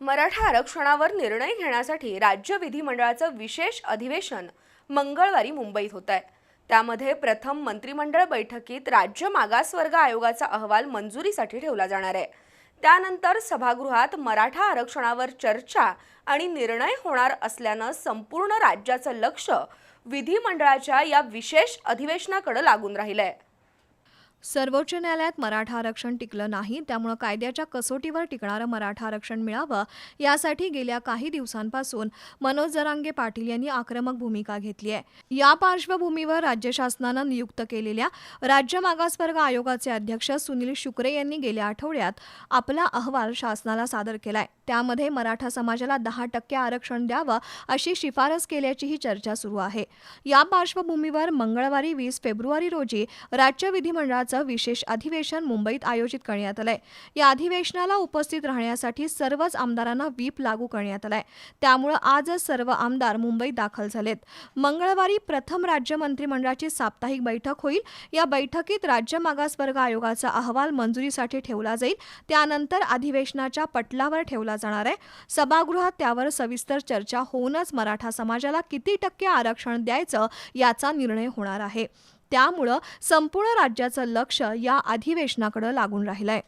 मराठा आरक्षणावर निर्णय घेण्यासाठी राज्य विधिमंडळाचं विशेष अधिवेशन मंगळवारी मुंबईत होत आहे. त्यामध्ये प्रथम मंत्रिमंडळ बैठकीत राज्य मागासवर्ग आयोगाचा अहवाल मंजुरीसाठी ठेवला जाणार आहे. त्यानंतर सभागृहात मराठा आरक्षणावर चर्चा आणि निर्णय होणार असल्यानं संपूर्ण राज्याचं लक्ष विधिमंडळाच्या या विशेष अधिवेशनाकडे लागून राहिलं आहे सर्वोच्च न्यायालयात मराठा आरक्षण टिकलं नाही त्यामुळं कायद्याच्या कसोटीवर टिकणारं मराठा आरक्षण मिळावं यासाठी गेल्या काही दिवसांपासून मनोज जरांगे पाटील यांनी आक्रमक भूमिका घेतली आहे. या पार्श्वभूमीवर राज्य शासनानं नियुक्त केलेल्या राज्य मागासवर्ग आयोगाचे अध्यक्ष सुनील शुक्रे यांनी गेल्या आठवड्यात आपला अहवाल शासनाला सादर केलाय. त्यामध्ये मराठा समाजाला दहा टक्के आरक्षण द्यावं अशी शिफारस केल्याचीही चर्चा सुरू आहे. या पार्श्वभूमीवर मंगळवारी वीस फेब्रुवारी रोजी राज्य विधिमंडळाचं विशेष अधिवेशन मुंबईत आयोजित करण्यात आलंय. या अधिवेशनाला उपस्थित राहण्यासाठी सर्वच आमदारांना व्हीप लागू करण्यात आलाय. त्यामुळं आजच सर्व आमदार मुंबईत दाखल झालेत. मंगळवारी प्रथम राज्य मंत्रिमंडळाची साप्ताहिक बैठक होईल. या बैठकीत राज्य मागासवर्ग आयोगाचा अहवाल मंजुरीसाठी ठेवला जाईल. त्यानंतर अधिवेशनाच्या पटलावर ठेवला जाणार आहे. सभागृहात त्यावर सविस्तर चर्चा होऊनच मराठा समाजाला किती टक्के आरक्षण द्यायचं याचा निर्णय होणार आहे. त्यामुळं संपूर्ण राज्याचं लक्ष या अधिवेशनाकडे लागून राहिलंय.